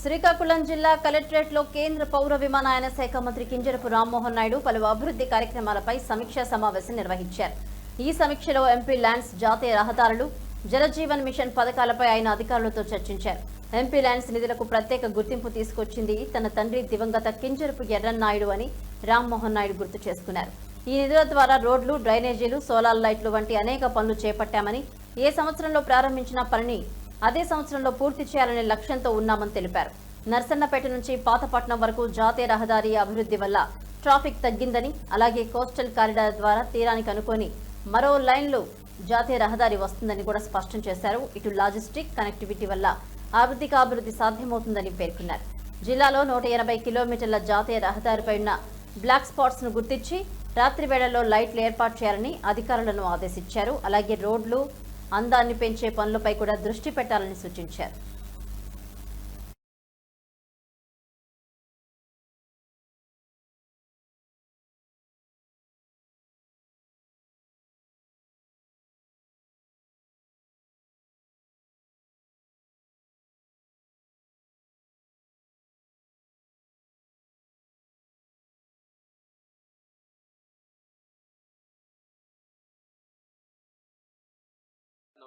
శ్రీకాకుళం జిల్లా కలెక్టరేట్లో కేంద్ర పౌర విమానయాన శాఖ మంత్రి కింజరపు రామ్మోహన్ నాయుడు పలు అభివృద్ధి కార్యక్రమాలపై సమీక్షా సమావేశం నిర్వహించారు. ఈ సమీక్షలో ఎంపీ ల్యాండ్స్ జాతీయ రహదారులు జలజీవన్ మిషన్ పథకాలపై ఆయన అధికారులతో చర్చించారు. ఎంపీ ల్యాండ్స్ నిధులకు ప్రత్యేక గుర్తింపు తీసుకొచ్చింది తన తండ్రి దివంగత కింజరపు ఎర్రన్నాయుడు అని రామ్మోహన్ నాయుడు గుర్తు చేసుకున్నారు. ఈ నిధుల ద్వారా రోడ్లు డ్రైనేజీలు సోలార్ లైట్లు వంటి అనేక పనులు చేపట్టామని ఏ సంవత్సరంలో ప్రారంభించిన పనిని అదే సంవత్సరంలో పూర్తి చేయాలనే లక్ష్యంతో ఉన్నామని తెలిపారు. నర్సన్నపేట నుంచి పాతపట్నం వరకు జాతీయ రహదారి అభివృద్ధి వల్ల ట్రాఫిక్ తగ్గిందని అలాగే కోస్టల్ కారిడార్ ద్వారా తీరానికి అనుకొని మరో లైన్లో జాతీయ రహదారి వస్తుందని కూడా స్పష్టం చేశారు. ఇటు లాజిస్టిక్ కనెక్టివిటీ వల్ల ఆర్థికాభివృద్ధి సాధ్యమవుతుందని పేర్కొన్నారు. జిల్లాలో నూట ఎనభై కిలోమీటర్ల జాతీయ రహదారిపై ఉన్న బ్లాక్ స్పాట్స్ను గుర్తించి రాత్రి వేళల్లో లైట్లు ఏర్పాటు చేయాలని అధికారులను ఆదేశించారు. అలాగే రోడ్లు అందాన్ని పెంచే పనులపై కూడా దృష్టి పెట్టాలని సూచించారు.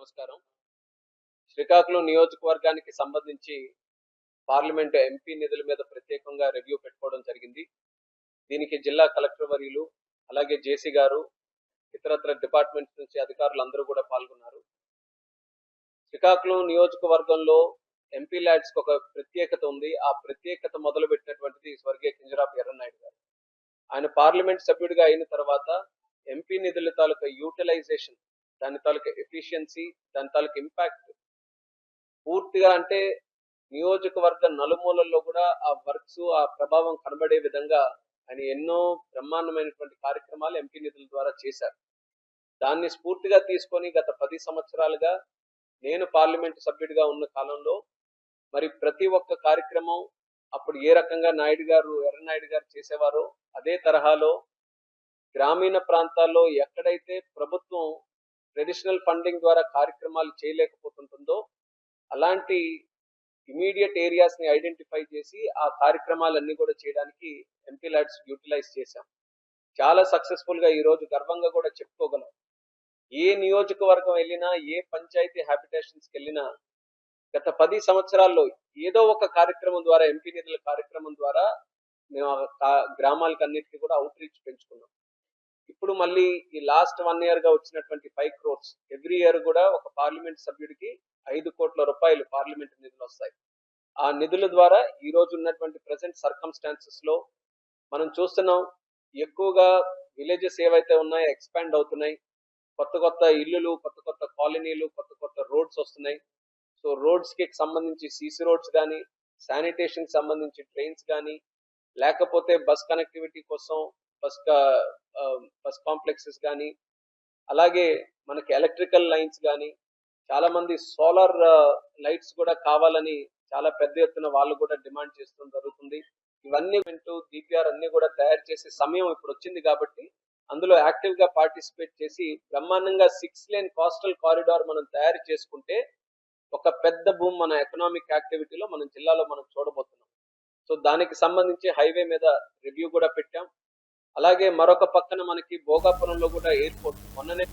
నమస్కారం. శ్రీకాకుళం నియోజకవర్గానికి సంబంధించి పార్లమెంట్ ఎంపీ నిధుల మీద ప్రత్యేకంగా రివ్యూ పెట్టుకోవడం జరిగింది. దీనికి జిల్లా కలెక్టర్ వర్యులు అలాగే జేసీ గారు ఇతరత్ర డిపార్ట్మెంట్స్ నుంచి అధికారులు అందరూ కూడా పాల్గొన్నారు. శ్రీకాకుళం నియోజకవర్గంలో ఎంపీ ల్యాడ్స్ ఒక ప్రత్యేకత ఉంది. ఆ ప్రత్యేకత మొదలు పెట్టినటువంటిది స్వర్గీయ కింజరాపు ఎర్రనాయుడు గారు. ఆయన పార్లమెంట్ సభ్యుడిగా అయిన తర్వాత ఎంపీ నిధుల తాలూకా యూటిలైజేషన్ దాని తాలూకు ఎఫిషియన్సీ దాని తాలూకు ఇంపాక్ట్ పూర్తిగా అంటే నియోజకవర్గ నలుమూలల్లో కూడా ఆ వర్క్స్ ఆ ప్రభావం కనబడే విధంగా ఆయన ఎన్నో బ్రహ్మాండమైనటువంటి కార్యక్రమాలు ఎంపీ నిధుల ద్వారా చేశారు. దాన్ని స్ఫూర్తిగా తీసుకొని గత పది సంవత్సరాలుగా నేను పార్లమెంట్ సభ్యుడిగా ఉన్న కాలంలో మరి ప్రతి ఒక్క కార్యక్రమం అప్పుడు ఏ రకంగా నాయుడు గారు ఎర్రనాయుడు గారు చేసేవారో అదే తరహాలో గ్రామీణ ప్రాంతాల్లో ఎక్కడైతే ప్రభుత్వం ట్రెడిషనల్ ఫండింగ్ ద్వారా కార్యక్రమాలు చేయలేకపోతుంటుందో అలాంటి ఇమీడియట్ ఏరియాస్ని ఐడెంటిఫై చేసి ఆ కార్యక్రమాలన్నీ కూడా చేయడానికి ఎంపీ ల్యాడ్స్ యూటిలైజ్ చేశాం. చాలా సక్సెస్ఫుల్గా ఈ రోజు గర్వంగా కూడా చెప్పుకోగలం. ఏ నియోజకవర్గం వెళ్ళినా ఏ పంచాయతీ హ్యాబిటేషన్స్కి వెళ్ళినా గత పది సంవత్సరాల్లో ఏదో ఒక కార్యక్రమం ద్వారా ఎంపీ నిధుల కార్యక్రమం ద్వారా మేము ఆ కా- గ్రామాలకు అన్నిటికీ కూడా అవుట్ రీచ్ పెంచుకున్నాం. ఇప్పుడు మళ్ళీ ఈ లాస్ట్ వన్ ఇయర్గా వచ్చినటువంటి ఫైవ్ క్రోర్స్ ఎవ్రీ ఇయర్ కూడా ఒక పార్లమెంట్ సభ్యుడికి ఐదు కోట్ల రూపాయలు పార్లమెంట్ నిధులు వస్తాయి. ఆ నిధుల ద్వారా ఈ రోజు ఉన్నటువంటి ప్రజెంట్ సర్కమ్స్టాన్సెస్లో మనం చూస్తున్నాం ఎక్కువగా విలేజెస్ ఏవైతే ఉన్నాయో ఎక్స్పాండ్ అవుతున్నాయి. కొత్త కొత్త ఇల్లులు కొత్త కొత్త కాలనీలు కొత్త కొత్త రోడ్స్ వస్తున్నాయి. సో రోడ్స్కి సంబంధించి సీసీ రోడ్స్ కానీ శానిటేషన్ సంబంధించి ట్రైన్స్ కానీ లేకపోతే బస్ కనెక్టివిటీ కోసం బస్ బస్ కాంప్లెక్సెస్ కానీ అలాగే మనకి ఎలక్ట్రికల్ లైన్స్ కానీ చాలామంది సోలార్ లైట్స్ కూడా కావాలని చాలా పెద్ద ఎత్తున వాళ్ళు కూడా డిమాండ్ చేస్తూ జరుగుతుంది. ఇవన్నీ వింటూ డిపిఆర్ అన్ని కూడా తయారు చేసే సమయం ఇప్పుడు వచ్చింది కాబట్టి అందులో యాక్టివ్గా పార్టిసిపేట్ చేసి బ్రహ్మాండంగా సిక్స్ లేన్ కోస్టల్ కారిడార్ మనం తయారు చేసుకుంటే ఒక పెద్ద భూమి మన ఎకనామిక్ యాక్టివిటీలో మన జిల్లాలో మనం చూడబోతున్నాం. సో దానికి సంబంధించి హైవే మీద రివ్యూ కూడా పెట్టాం. అలాగే మరొక పక్కన మనకి భోగాపురంలో కూడా ఎయిర్పోర్ట్ మొన్ననే